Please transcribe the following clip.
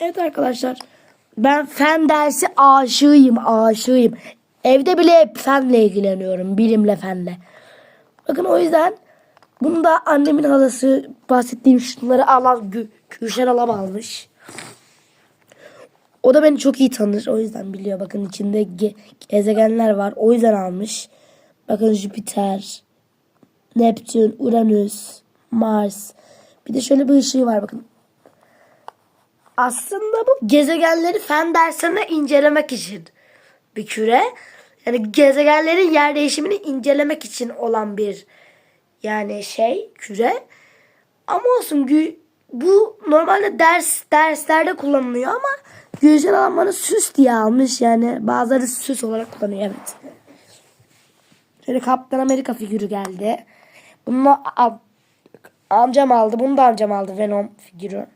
Evet arkadaşlar. Ben fen dersi aşığıyım aşığıyım. Evde bile hep fenle ilgileniyorum. Bilimle fenle. Bakın o yüzden bunu da annemin halası bahsettiğim şunları alan Gü Gülşen alam almış. O da beni çok iyi tanır. O yüzden biliyor. Bakın içinde ge- gezegenler var. O yüzden almış. Bakın Jüpiter, Neptün, Uranüs, Mars. Bir de şöyle bir ışığı var bakın. Aslında bu gezegenleri fen dersinde incelemek için bir küre. Yani gezegenlerin yer değişimini incelemek için olan bir yani şey küre. Ama olsun bu normalde ders derslerde kullanılıyor ama Gülşen Alan bana süs diye almış yani bazıları süs olarak kullanıyor evet. Şöyle Kaptan Amerika figürü geldi. Bunu amcam aldı. Bunu da amcam aldı Venom figürü.